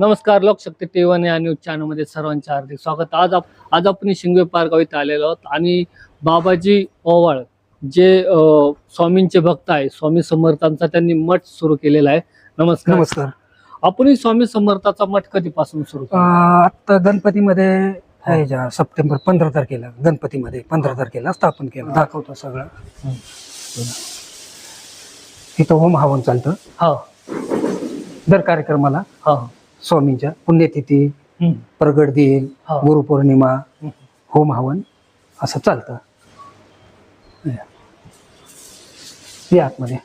नमस्कार Lokshakti T one या news चॅनलमध्ये सर्वांचे हार्दिक स्वागत. आज आप आज आपण शिंगवे पारगाव इथे आलेलो आहोत आणि बाबाजी ओवाळ जे स्वामींचे भक्त आहे स्वामी समर्थांचा त्यांनी मठ सुरू केलेला आहे. नमस्कार. नमस्कार. आपण स्वामी समर्थाचा मठ कधीपासून सुरू आता गणपतीमध्ये ह्याच्या सप्टेंबर पंधरा तारखेला गणपतीमध्ये पंधरा तारखेला स्थापन केलं. दाखवतो सगळं. इथं होम हवन चालतं. हा. दर कार्यक्रमाला. हा. स्वामींच्या पुण्यतिथी. प्रगट दिन हा. गुरुपौर्णिमा. होम हवन असं चालतं या आतमध्ये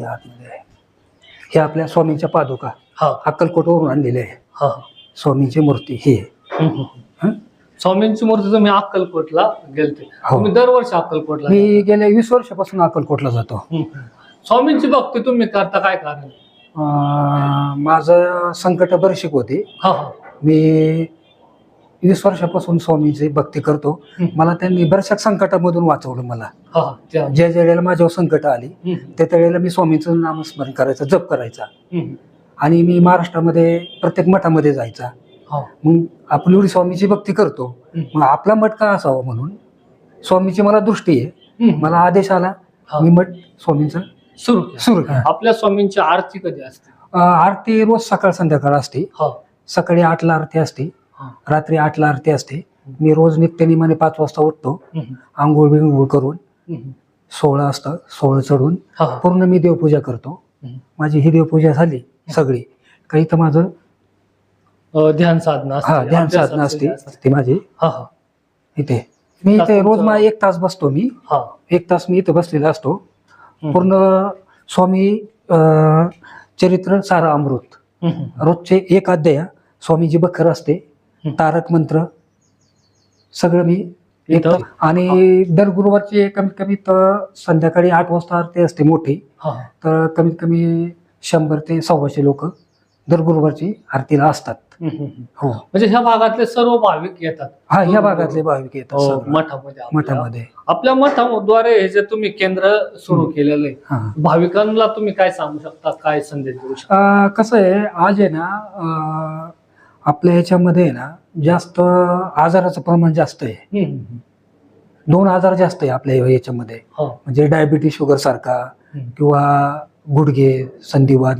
या आतमध्ये हे आपल्या स्वामींच्या पादुका हा अक्कलकोटवरून आणलेले आहे हा स्वामींची मूर्ती ही. हं? स्वामींची मूर्ती तुम्ही अक्कलकोटला गेलते हो. तुम्ही दरवर्षी अक्कलकोटला मी गेल्या वीस वर्षापासून अक्कलकोटला जातो. स्वामींची भक्ती तुम्ही करता काय कारण माझं संकट बरीचशी होती. हा हा. मी वीस वर्षापासून स्वामीची भक्ती करतो. हम्म. मला त्यांनी बऱ्याचशा संकटामधून वाचवलं मला. हा हा. त्या- ज्या ज्या वेळेला माझ्यावर संकट आली हम्म, त्या त्यावेळेला मी स्वामींचं नामस्मरण करायचं जप करायचा. हम्म. आणि मी महाराष्ट्रामध्ये प्रत्येक मठामध्ये जायचा. हा. मग आपण एवढी स्वामीची भक्ती करतो. हम्म. मग आपला मठ का असावा म्हणून? स्वामीची मला दृष्टी आहे. हम्म. मला आदेश आला हा. मी मठ स्वामींचा सुरू. सुरू आपल्या स्वामींची आरती कधी असते? आरती रोज सकाळ संध्याकाळ असते. हा. सकाळी आठला आरती असते. रात्री आठला आरती असते. मी रोज नित्यनिमाने पाच वाजता उठतो. आंघोळ बिंघोळ करून. सोहळा असतं. सोहळं चढून पूर्ण मी देवपूजा करतो. माझी ही देवपूजा झाली सगळी. काही तर माझं ध्यान साधना असते. हा ध्यान साधना असते. ती माझी. हा हा. इथे. मी इथे रोज तुमचं- मा एक तास बसतो मी. एक तास मी इथे बसलेला असतो. पूर्ण स्वामी अं, चरित्र सारा अमृत. रोजचे एक अध्याय स्वामीजी बखर असते. तारक मंत्र सगळं मी एक इथं? आणि दर गुरुवारची कमीत कमी तर संध्याकाळी आठ वाजता आरती असते मोठी हा तर कमीत कमी शंभर ते सव्वाशे लोक दर गुरुवारची आरतीला असतात. हो. म्हणजे ह्या भागातले सर्व भाविक येतात. हा ह्या भागातले भाविक येतात हो. मठामध्ये आपल्या. मठामध्ये. आपल्या मठाद्वारे हे जे तुम्ही केंद्र सुरू केलेलं आहे हा. भाविकांना तुम्ही काय सांगू शकता काय संदेश देऊ शकता? अं, कसं आहे आज आहे ना अं, आपल्या ह्याच्यामध्ये आहे ना जास्त आजाराचं प्रमाण जास्त आहे. हम्म, हम्म. दोन आजार जास्त आहे आपल्या याच्यामध्ये हा. म्हणजे डायबिटीस शुगर सारखा हम्म, किंवा गुडघे संधिवात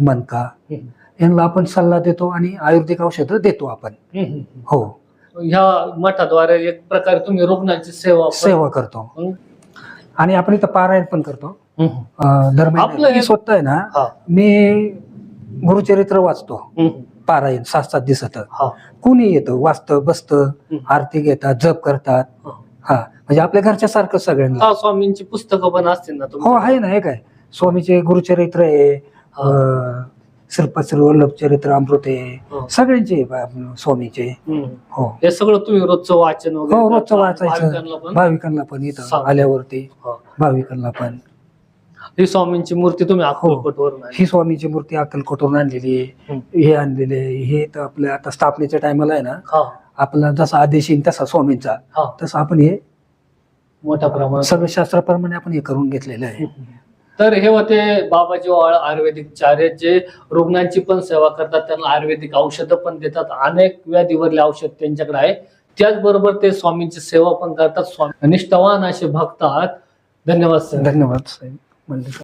हम्म, यांना आपण सल्ला देतो आणि आयुर्वेदिक औषधं देतो आपण. हो. ह्या मठाद्वारे एक प्रकारे तुम्ही रुग्णाची सेवा सेवा करतो. आणि आपण इथं पारायण पण करतो. हम्म. अं, दर आपलं महिन्याला. हे- मी स्वतः आहे ना मी गुरुचरित्र वाचतो. पारायण सात सात दिवसात हा. कुणी येतं वाचतं बसतं आरती घेतात जप करतात. हा. म्हणजे आपल्या घरच्या सारखं सगळ्यांना. स्वामींची पुस्तकं पण असतील ना हो? आहे ना हे काय स्वामीचे गुरुचरित्र आहे. हा. अं, श्रीपाद श्री वल्लभ चरित्र अमृत आहे हा. सगळ्यांचे स्वामीचे. हो हे सगळं तुम्ही रोजचं वाचन वगैरे हो रोजचं? वाचायचं भाविकांना पण इथं. आल्यावरती हा. भाविकांना पण ही स्वामींची मूर्ती तुम्ही अक्कलकोट वरून ही स्वामीची मूर्ती अक्कलकोटवरून आणलेली आहे. हे आणलेले आहे. हे तर आपल्या आता स्थापनेच्या टायमाला आहे ना हा आपला जसा आदेश येईल तसा स्वामींचा हा तसं आपण हे मोठ्या प्रमाणात सगळं शास्त्राप्रमाणे आपण हे करून घेतलेलं आहे तर हे होते बाबाजी वाळ आयुर्वेदिक चार्य जे रुग्णांची पण सेवा करतात त्यांना आयुर्वेदिक औषधं पण देतात. अनेक व्याधीवरले औषध त्यांच्याकडे आहे. त्याचबरोबर ते स्वामींची सेवा पण करतात. स्वामी निष्ठावान असे भक्त आहात. धन्यवाद सर. धन्यवाद साहेब. म्हणजे